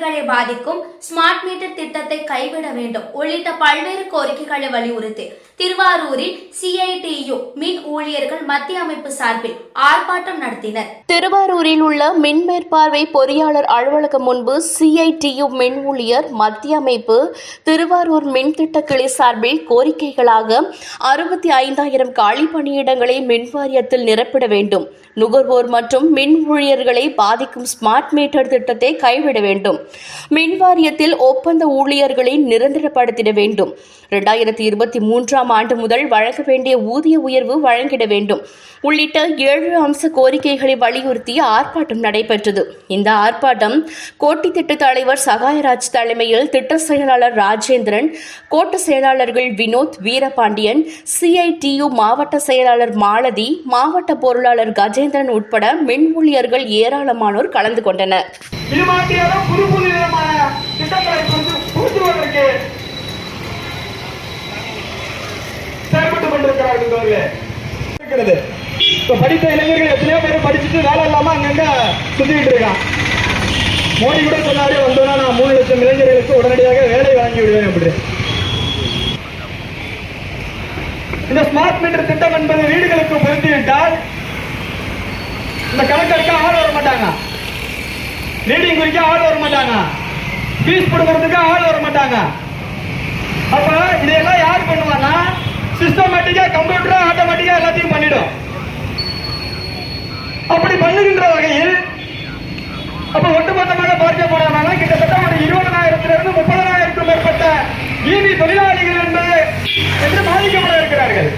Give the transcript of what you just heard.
ஊழியர்களை பாதிக்கும் smart meter திட்டத்தை கைவிட வேண்டும் உள்ளிட்ட பல்வேறு கோரிக்கைகளை வலியுறுத்தி திருவாரூரில் சிஐடியு மின் ஊழியர்கள் மத்திய அமைப்பு சார்பில் ஆர்ப்பாட்டம் நடத்தினர். திருவாரூரில் உள்ள மின் மேற்பார்வை பொறியாளர் அலுவலகம் முன்பு சிஐடியு மின் ஊழியர் மத்திய அமைப்பு திருவாரூர் மின் திட்ட கிளை சார்பில் கோரிக்கைகளாக அறுபத்தி ஐந்தாயிரம் காலி பணியிடங்களை மின் வாரியத்தில் நிரப்பிட வேண்டும். நுகர்வோர் மற்றும் மின் ஊழியர்களை பாதிக்கும் ஸ்மார்ட் மீட்டர் திட்டத்தை கைவிட வேண்டும். மின் வாரியத்தில் ஒப்பந்த ஊழியர்களை நிரந்தரப்படுத்திட வேண்டும். இரண்டாயிரத்தி இருபத்தி மூன்றாம் ஆண்டு முதல் வழங்க வேண்டிய ஊதிய உயர்வு வழங்கிட வேண்டும். உள்ளிட்ட ஏழு அம்ச கோரிக்கைகளை வலியுறுத்தி ஆர்ப்பாட்டம் நடைபெற்றது. இந்த ஆர்ப்பாட்டம் கோட்டி திட்ட தலைவர் சகாயராஜ் தலைமையில் திட்ட செயலாளர் ராஜேந்திரன் கோட்ட செயலாளர்கள் வினோத் வீரபாண்டியன் சிஐடியு மாவட்ட செயலாளர் மாலதி மாவட்ட பொருளாளர் கஜேந்திரன் உட்பட மின் ஊழியர்கள் ஏராளமானோர் கலந்து கொண்டனர். கொண்டிருக்கிறார்கள் இருக்கிறது. இப்ப படித்த இளைஞர்கள் எத்தனையோ பேர் படிச்சுட்டு வேலை இல்லாம அங்கங்க சுத்திட்டு இருக்கான். மோடி கூட சொன்னாரு வந்தோன்னா நான் மூணு லட்சம் இளைஞர்களுக்கு உடனடியாக வேலை வழங்கி விடுவேன் அப்படி இந்த ஸ்மார்ட் மீட்டர் திட்டம் என்பது வீடுகளுக்கு பொருத்தி விட்டால் இந்த கணக்கெடுக்க ஆள் வர மாட்டாங்க. ரீடிங் குறிக்க ஆள் வர மாட்டாங்க. ஃபீஸ் கொடுக்கறதுக்கு ஆள் வர மாட்டாங்க. அப்ப இதையெல்லாம் சிஸ்டமேட்டிக்கா கம்ப்யூட்டர் ஆட்டோமேட்டிக்கா எல்லாத்தையும் பண்ணிடும். அப்படி பண்ணுகின்ற வகையில் அப்ப ஒட்டுமொத்தமாக பார்க்கப்படாமல் கிட்டத்தட்ட ஒரு இருபதனாயிரத்திலிருந்து முப்பதனாயிரத்துக்கும் மேற்பட்ட ஈவி தொழிலாளிகள் என்று பாதிக்கப்பட இருக்கிறார்கள்.